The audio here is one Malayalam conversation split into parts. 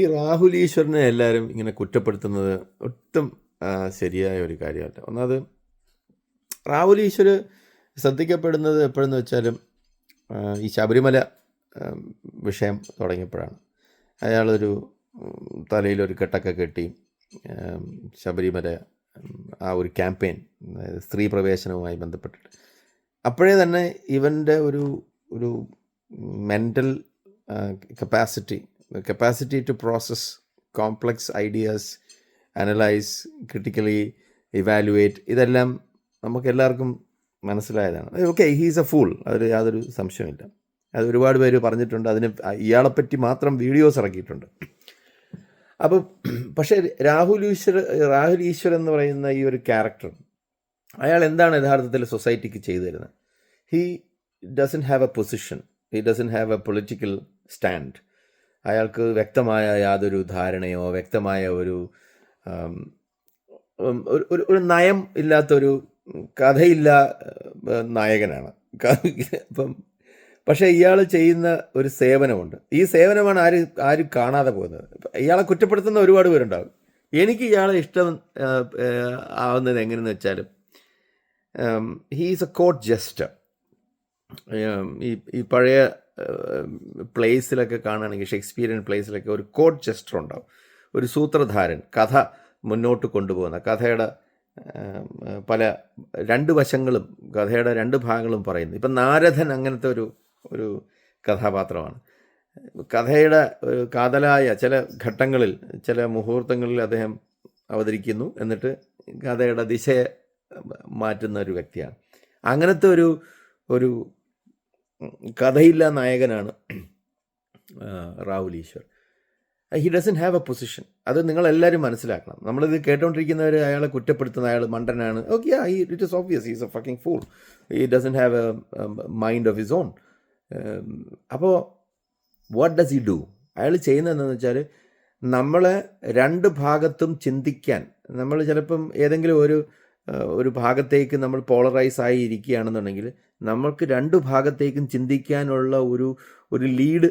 ഈ രാഹുൽ ഈശ്വറിനെ എല്ലാവരും ഇങ്ങനെ കുറ്റപ്പെടുത്തുന്നത് ഒട്ടും ശരിയായ ഒരു കാര്യമല്ല. ഒന്നാമത് രാഹുൽ ഈശ്വർ ശ്രദ്ധിക്കപ്പെടുന്നത് എപ്പോഴെന്ന് വെച്ചാലും ഈ ശബരിമല വിഷയം തുടങ്ങിയപ്പോഴാണ്. അയാളൊരു തലയിലൊരു കെട്ടൊക്കെ കെട്ടി ശബരിമല ആ ഒരു ക്യാമ്പയിൻ അതായത് സ്ത്രീ പ്രവേശനവുമായി ബന്ധപ്പെട്ടിട്ട്. അപ്പോഴേ തന്നെ ഇവന്റെ ഒരു ഒരു mental capacity capacity to process complex ideas analyse critically evaluate ഇതെല്ലാം നമുക്ക് എല്ലാവർക്കും മനസ്സിലായതാണ് ഓക്കെ ഹീസ് എ ഫൂൾ അതിൽ യാതൊരു സംശയമില്ല അത് ഒരുപാട് പേര് പറഞ്ഞിട്ടുണ്ട്. അതിന് ഇയാളെപ്പറ്റി മാത്രം വീഡിയോസ് ഇറക്കിയിട്ടുണ്ട്. അപ്പോൾ പക്ഷേ രാഹുൽ ഈശ്വർ രാഹുൽ ഈശ്വർ എന്ന് പറയുന്ന ഈ ഒരു ക്യാരക്ടർ അയാൾ എന്താണ് യഥാർത്ഥത്തിൽ സൊസൈറ്റിക്ക് ചെയ്തു തരുന്നത്? He doesn't have a position he doesn't have a political stand അയാൾക്ക് വ്യക്തമായ യാതൊരു ധാരണയോ വ്യക്തമായ ഒരു ഒരു ഒരു നയം ഇല്ലാത്തൊരു കഥയില്ല നായകനാണ്. അപ്പം പക്ഷേ ഇയാൾ ചെയ്യുന്ന ഒരു സേവനമുണ്ട്. ഈ സേവനമാണ് ആര് ആരും കാണാതെ പോകുന്നത്. ഇയാളെ കുറ്റപ്പെടുത്തുന്ന ഒരുപാട് പേരുണ്ടാകും. എനിക്ക് ഇയാളെ ഇഷ്ടം ആവുന്നത് എങ്ങനെയെന്ന് വെച്ചാലും ഹീസ് എ കോട്ട് ജസ്റ്റ് ഈ ഈ പഴയ പ്ലേസിലൊക്കെ കാണുകയാണെങ്കിൽ ഷേക്സ്പിയറിയൻ പ്ലേസിലൊക്കെ ഒരു കോഡ് ജസ്റ്റർ ഉണ്ടാവും. ഒരു സൂത്രധാരൻ കഥ മുന്നോട്ട് കൊണ്ടുപോകുന്ന കഥയുടെ പല രണ്ട് വശങ്ങളും കഥയുടെ രണ്ട് ഭാഗങ്ങളും പറയുന്നു. ഇപ്പം നാരദൻ അങ്ങനത്തെ ഒരു ഒരു കഥാപാത്രമാണ്. കഥയുടെ കാതലായ ചില ഘട്ടങ്ങളിൽ ചില മുഹൂർത്തങ്ങളിൽ അദ്ദേഹം അവതരിക്കുന്നു. എന്നിട്ട് കഥയുടെ ദിശയെ മാറ്റുന്ന ഒരു വ്യക്തിയാണ്. അങ്ങനത്തെ ഒരു ഒരു കഥയില്ല നായകനാണ് Ishwar. He doesn't have a position അത് നിങ്ങളെല്ലാവരും മനസ്സിലാക്കണം. നമ്മളിത് കേട്ടോണ്ടിരിക്കുന്നവർ അയാളെ കുറ്റപ്പെടുത്തുന്ന അയാൾ മണ്ടനാണ്. Okay it is obvious is a fucking fool he doesn't have a mind of his own അപ്പോൾ വാട്ട് ഡസ് ഹി ഡു അയാൾ ചെയ്യുന്നത് എന്താണെന്ന് വെച്ചാൽ നമ്മളെ രണ്ട് ഭാഗത്തും ചിന്തിക്കാൻ. നമ്മൾ ചിലപ്പം ഏതെങ്കിലും ഒരു ഒരു ഭാഗത്തേക്ക് നമ്മൾ പോളറൈസ് ആയി ഇരിക്കുകയാണെന്നുണ്ടെങ്കിൽ നമ്മൾക്ക് രണ്ട് ഭാഗത്തേക്കും ചിന്തിക്കാനുള്ള ഒരു ഒരു ലീഡ്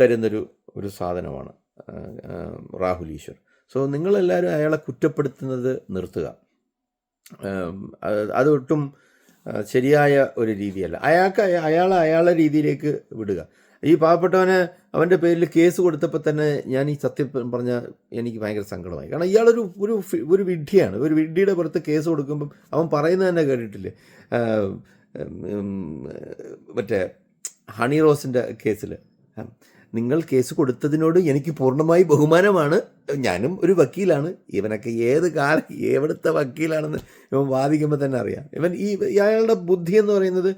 തരുന്നൊരു ഒരു സാധനമാണ് രാഹുൽ ഈശ്വർ. സോ നിങ്ങളെല്ലാവരും അയാളെ കുറ്റപ്പെടുത്തുന്നത് നിർത്തുക. അത് അതൊട്ടും ശരിയായ ഒരു രീതിയല്ല. അയാൾക്ക് അയാൾ അയാളെ രീതിയിലേക്ക് വിടുക. ഈ പാവപ്പെട്ടവന് അവന്റെ പേരിൽ കേസ് കൊടുത്തപ്പോൾ തന്നെ ഞാൻ ഈ സത്യം പറഞ്ഞ എനിക്ക് ഭയങ്കര സങ്കടമായി. കാരണം ഇയാളൊരു ഒരു ഒരു വിഡ്ഢിയാണ്. ഒരു വിഡ്ഢിയുടെ പുറത്ത് കേസ് കൊടുക്കുമ്പം അവൻ പറയുന്നത് തന്നെ കേട്ടിട്ടില്ലേ? മറ്റേ ഹണി റോസിന്റെ കേസിൽ നിങ്ങൾ കേസ് കൊടുത്തതിനോട് എനിക്ക് പൂർണമായി ബഹുമാനമാണ്. ഞാനും ഒരു വക്കീലാണ്. ഇവനൊക്കെ ഏത് കാല എവിടുത്തെ വക്കീലാണെന്ന് ഇവൻ വാദിക്കുമ്പോൾ തന്നെ അറിയാം. ഇവൻ ഈ അയാളുടെ ബുദ്ധി എന്ന് പറയുന്നത്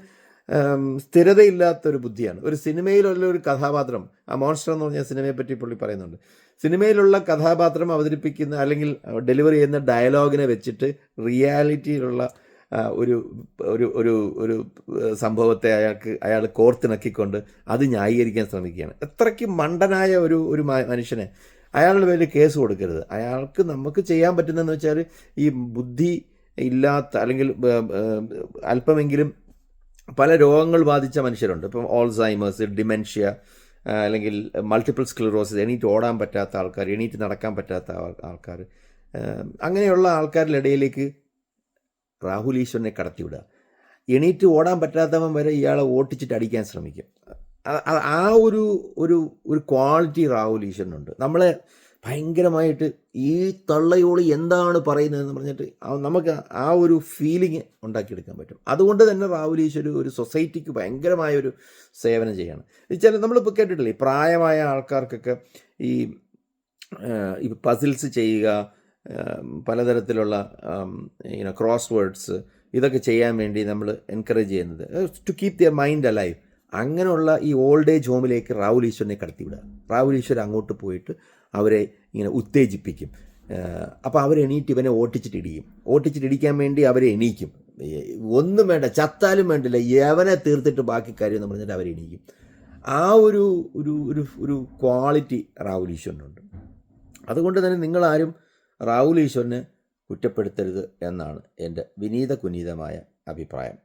സ്ഥിരതയില്ലാത്തൊരു ബുദ്ധിയാണ്. ഒരു സിനിമയിലുള്ള ഒരു കഥാപാത്രം ആ മോൺസ്റ്റർ എന്ന് പറഞ്ഞ സിനിമയെ പറ്റി പുള്ളി പറയുന്നുണ്ട്. സിനിമയിലുള്ള കഥാപാത്രം അവതരിപ്പിക്കുന്ന അല്ലെങ്കിൽ ഡെലിവറി ചെയ്യുന്ന ഡയലോഗിനെ വെച്ചിട്ട് റിയാലിറ്റിയിലുള്ള ഒരു ഒരു ഒരു ഒരു സംഭവത്തെ അയാൾക്ക് അയാൾ കോർത്തിണക്കിക്കൊണ്ട് അത് ന്യായീകരിക്കാൻ ശ്രമിക്കുകയാണ്. എത്രയ്ക്ക് മണ്ടനായ ഒരു ഒരു മനുഷ്യനെ അയാളുടെ പേരിൽ കേസ് കൊടുക്കരുത്. അയാൾക്ക് നമുക്ക് ചെയ്യാൻ പറ്റുന്നതെന്ന് വെച്ചാൽ ഈ ബുദ്ധി ഇല്ലാത്ത അല്ലെങ്കിൽ അല്പമെങ്കിലും പല രോഗങ്ങൾ ബാധിച്ച മനുഷ്യരുണ്ട്. ഇപ്പം ഓൾസൈമേഴ്സ് ഡിമെൻഷ്യ അല്ലെങ്കിൽ മൾട്ടിപ്പിൾ സ്ക്ലിറോസിസ് എണീറ്റ് ഓടാൻ പറ്റാത്ത ആൾക്കാർ എണീറ്റ് നടക്കാൻ പറ്റാത്ത ആൾക്കാർ. അങ്ങനെയുള്ള ആൾക്കാരുടെ ഇടയിലേക്ക് രാഹുൽ ഈശ്വരനെ കടത്തിവിടുക. എണീറ്റ് ഓടാൻ പറ്റാത്തവൻ വരെ ഇയാളെ ഓട്ടിച്ചിട്ട് അടിക്കാൻ ശ്രമിക്കും. ആ ഒരു ഒരു ഒരു ക്വാളിറ്റി രാഹുൽ ഈശ്വരനുണ്ട്. നമ്മളെ ഭയങ്കരമായിട്ട് ഈ തള്ളയോളി എന്താണ് പറയുന്നതെന്ന് പറഞ്ഞിട്ട് നമുക്ക് ആ ഒരു ഫീലിംഗ് ഉണ്ടാക്കിയെടുക്കാൻ പറ്റും. അതുകൊണ്ട് തന്നെ രാഹുൽ ഈശ്വർ ഒരു സൊസൈറ്റിക്ക് ഭയങ്കരമായ ഒരു സേവനം ചെയ്യാണ്. വെച്ചാൽ നമ്മളിപ്പോൾ കേട്ടിട്ടില്ലേ പ്രായമായ ആൾക്കാർക്കൊക്കെ ഈ ഈ പസിൽസ് ചെയ്യുക പലതരത്തിലുള്ള ഇങ്ങനെ ക്രോസ് വേർഡ്സ് ഇതൊക്കെ ചെയ്യാൻ വേണ്ടി നമ്മൾ എൻകറേജ് ചെയ്യുന്നത്. To keep their mind alive അങ്ങനെയുള്ള ഈ ഓൾഡ് ഏജ് ഹോമിലേക്ക് റാവുൽ ഈശ്വരനെ കടത്തിവിടുക. റാവുൽ ഈശ്വർ അങ്ങോട്ട് പോയിട്ട് അവരെ ഇങ്ങനെ ഉത്തേജിപ്പിക്കും. അപ്പോൾ അവർ എണീറ്റ് ഇവനെ ഓട്ടിച്ചിട്ട് ഇടിക്കും ഓട്ടിച്ചിട്ട് ഇടിക്കാൻ വേണ്ടി അവരെ എണീക്കും. ഒന്നും വേണ്ട ചത്താലും വേണ്ടില്ല യവനെ തീർത്തിട്ട് ബാക്കി കാര്യം എന്ന് പറഞ്ഞിട്ട് അവരെ എണീക്കും. ആ ഒരു ഒരു ഒരു ഒരു ക്വാളിറ്റി റാവുൽ ഈശ്വരനുണ്ട്. അതുകൊണ്ട് തന്നെ നിങ്ങളാരും റാവുൽ ഈശ്വരനെ കുറ്റപ്പെടുത്തരുത് എന്നാണ് എന്റെ വിനീത കുനീതമായ അഭിപ്രായം.